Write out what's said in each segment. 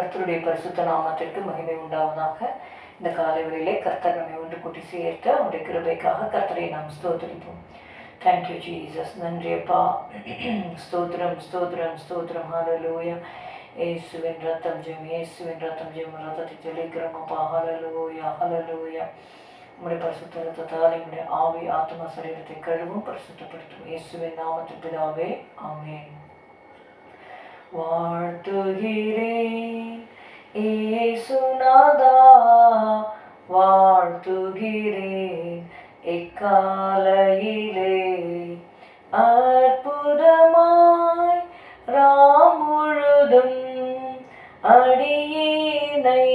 கர்த்தருடைய பரிசுத்த நாமத்திற்கு மகிமை உண்டாவதாக. இந்த காலை வேளையிலே கர்த்தர் நம்மை ஒன்று கூட்டி சேர்த்து அவருடைய கிருபைக்காக கர்த்தரை நாம் ஸ்தோத்தரிப்போம். தேங்க்யூ ஜீசஸ் நன்றி அப்பா. ஸ்தோத்திரம் ஸ்தோத்திரம் ஸ்தோத்திரம். ஹalleluya ஏசுவின் ரத்தம் ஜெயம் ஏசுவின் ரத்தம் ஜெயம். ரத்தத்தை தெளிக்கிறோம் அப்பா. ஹalleluya ஹalleluya உம்முடைய பரிசுத்த ரத்தத்தால் எங்களுடைய ஆவி ஆத்மா சரீரத்தை கழுவும் பரிசுத்தப்படுத்தும். இயேசுவின் நாமத்து பிதாவே ஆமென். வாழ்த்து வாழ்த்துகிறேன் எக்காலையிலே அற்புதமாய் ராமுழுதும் அடியினை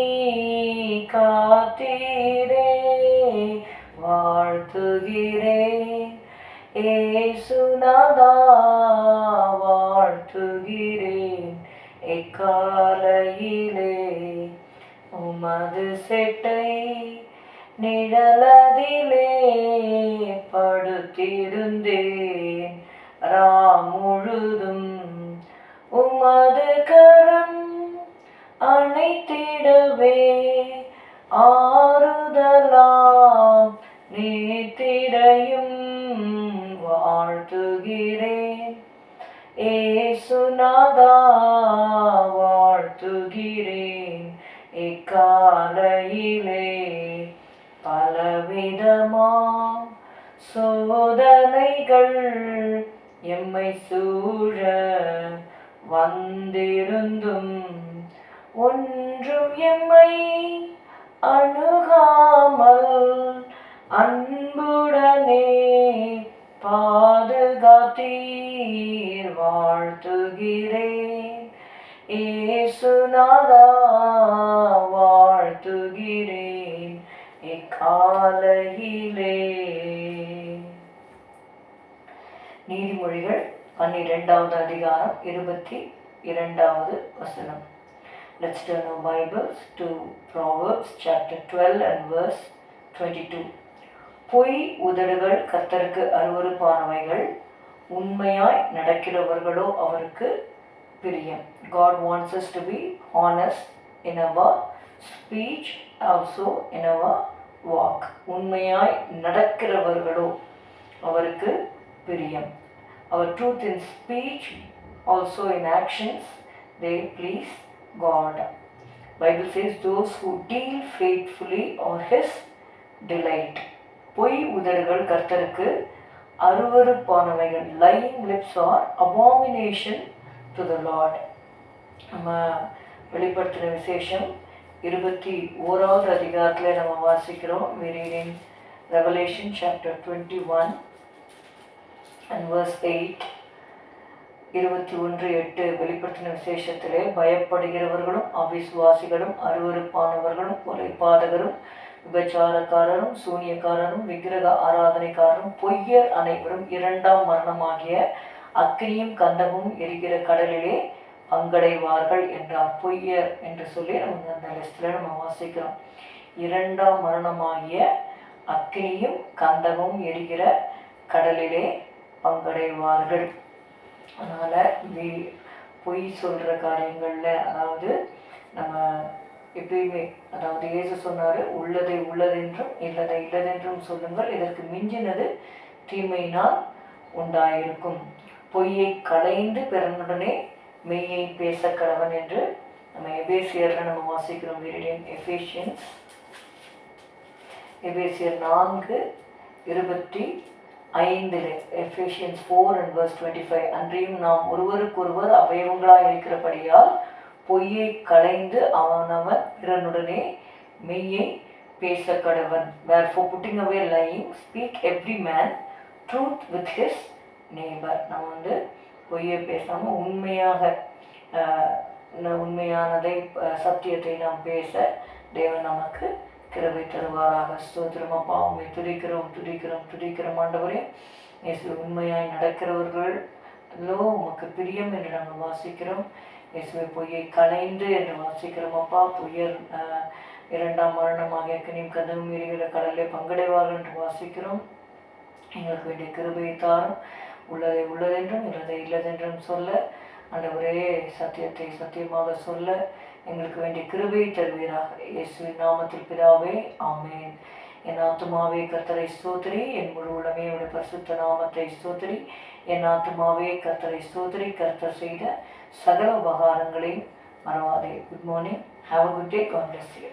காத்தீரே வாழ்த்துகிறேன் ஏசுநாதா வாழ்த்துகிறேன். எக்காலையிலே உமது செட்டை நிழலதிலே படுத்திருந்தேன். ராமுழுதும் உமது கரம் அணைத்திடவே ஆறுதலாம் நீத்திரையும் வாழ்த்துகிறேன். ஏசுநாதா வாழ்த்துகிறேன். இக்காலையிலே சோதனைகள் எம்மை சூழ வந்திருந்தும் ஒன்றும் எம்மை அணுகாமல் அன்புடனே பாதுகாத்தீர் வாழ்த்துகிறேன். ஏசுநாதா வாழ்த்துகிறேன். இக்காலையிலே நீதிமொழிகள் பன்னிரெண்டாவது அதிகாரம் இருபத்தி இரண்டாவது வசனம். Let's turn our Bibles to Proverbs chapter 12 and verse 22. பொய் உதடுகள் கத்தருக்கு அருவறுப்பானவைகள் உண்மையாய் நடக்கிறவர்களோ அவருக்கு பிரியம். God wants us to be honest in our speech also walk உண்மையாய் நடக்கிறவர்களோ அவருக்கு பிரியம் அவர் truth in speech also in actions they please God Bible says those who deal faithfully are his delight பொய் உதடுகள் கர்த்தருக்கு அருவறுப்பானவைகள் lying lips are abomination to the Lord நம்ம வெளிப்படுத்தின விசேஷம் இருபத்தி ஓராவது அதிகாரத்தில் நம்ம வாசிக்கிறோம் we Revelation chapter twenty one and verse eight இருபத்தி ஒன்று எட்டு வெளிப்படுத்தின விசேஷத்திலே பயப்படுகிறவர்களும் அவிசுவாசிகளும் அருவருப்பானவர்களும் கொலைபாதகரும் விபச்சாரக்காரரும் சூனியக்காரரும் விக்கிரக ஆராதனைக்காரரும் பொய்யர் அனைவரும் இரண்டாம் மரணமாகிய அக்கினியும் கந்தமும் எரிகிற கடலிலே பங்கடைவார்கள் என்றார். பொய்யர் என்று சொல்லி நம்ம அந்த லிஸ்டில் நம்ம வாசிக்கிறோம். இரண்டாம் மரணமாகிய அக்கினியும் கந்தமும் எரிகிற கடலிலே பங்கடைவார்கள். அதனால் வி பொய் சொல்கிற காரியங்களில் அதாவது நம்ம எப்பயுமே அதாவது இயேசு சொன்னார் உள்ளதை உள்ளதென்றும் இல்லதை இல்லதென்றும் சொல்லுங்கள். இதற்கு மிஞ்சினது தீமையினால் உண்டாயிருக்கும். பொய்யை களைந்து பிறனுடனே மெய்யை பேச கடவன் என்று நம்ம எபேசியரில் நம்ம வாசிக்கிறோம் வீரிடியன் எஃபேஷியன்ஸ் எபேசியர் நான்கு இருபத்தி ஐந்து Ephesians four and verse twenty five அன்றையும் நாம் ஒருவருக்கொருவர் அவயவங்களாக இருக்கிறபடியால் பொய்யை களைந்து அவனவன் பிறனுடனே மெய்யை பேச கடவன் wherefore putting away lying speak every man truth with his neighbour நம்ம வந்து பொய்யை பேசாமல் உண்மையாக உண்மையானதை சத்தியத்தை நாம் பேச தேவன் நமக்கு கிருபை தருவாராக. ஸ்தோத்திரம் அப்பா உண்மை துடிக்கிறோம் துடிக்கிறோம் துடிக்கிறோம் ஆண்டவரே. இயேசு உண்மையாய் நடக்கிறவர்கள். லோ உமக்கு பிரியம் என்று நாங்கள் வாசிக்கிறோம். இயேசுவை பொய்யை கலைந்து என்று வாசிக்கிறோம் அப்பா. பொய்யர் இரண்டாம் மரணமாக அக்கினியும் கதவு மீறுகிற கடலே பங்கடைவார்கள் என்று வாசிக்கிறோம். எங்களுக்கு வேண்டிய கிருபையை தாரும். உள்ளதை உள்ளதென்றும் இல்லதை இல்லதென்றும் சொல்ல ஆண்டவரே சத்தியத்தை சத்தியமாக சொல்ல எங்களுக்கு வேண்டிய கிருபையை தருவீராக. இயேசுவின் நாமத்தில் பிதாவே ஆமேன். என் ஆத்மாவே கர்த்தரை ஸ்தோத்திரி. என் முழு உலமே உடைய பரிசுத்த நாமத்தை ஸ்தோத்திரி. என் ஆத்மாவே கர்த்தரை ஸ்தோத்திரி. கர்த்தர் செய்த சகல உபகாரங்களையும் மறவாதே. Good morning have a good day God you